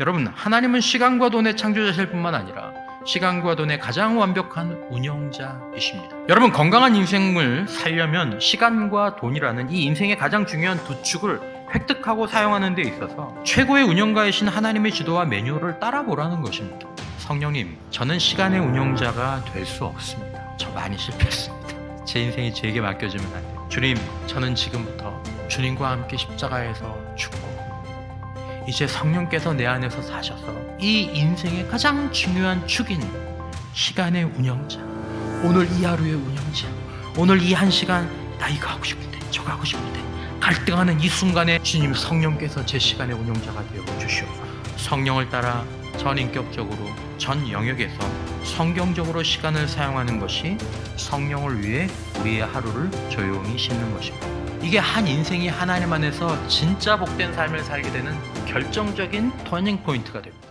여러분, 하나님은 시간과 돈의 창조자실 뿐만 아니라 시간과 돈의 가장 완벽한 운영자이십니다. 여러분, 건강한 인생을 살려면 시간과 돈이라는 이 인생의 가장 중요한 두 축을 획득하고 사용하는 데 있어서 최고의 운영가이신 하나님의 지도와 매뉴얼을 따라보라는 것입니다. 성령님, 저는 시간의 운영자가 될 수 없습니다. 저 많이 실패했습니다. 제 인생이 제게 맡겨지면 안 돼요. 주님, 저는 지금부터 주님과 함께 십자가에서 죽고 이제 성령께서 내 안에서 사셔서 이 인생의 가장 중요한 축인 시간의 운영자 오늘 이 하루의 운영자 오늘 이 한 시간 나 이거 하고 싶은데 저거 하고 싶은데 갈등하는 이 순간에 주님 성령께서 제 시간의 운영자가 되어 주시옵소서 성령을 따라 전인격적으로 전 영역에서 성경적으로 시간을 사용하는 것이 성령을 위해 우리의 하루를 조용히 싣는 것입니다. 이게 한 인생이 하나님 안에서 진짜 복된 삶을 살게 되는 결정적인 터닝 포인트가 됩니다.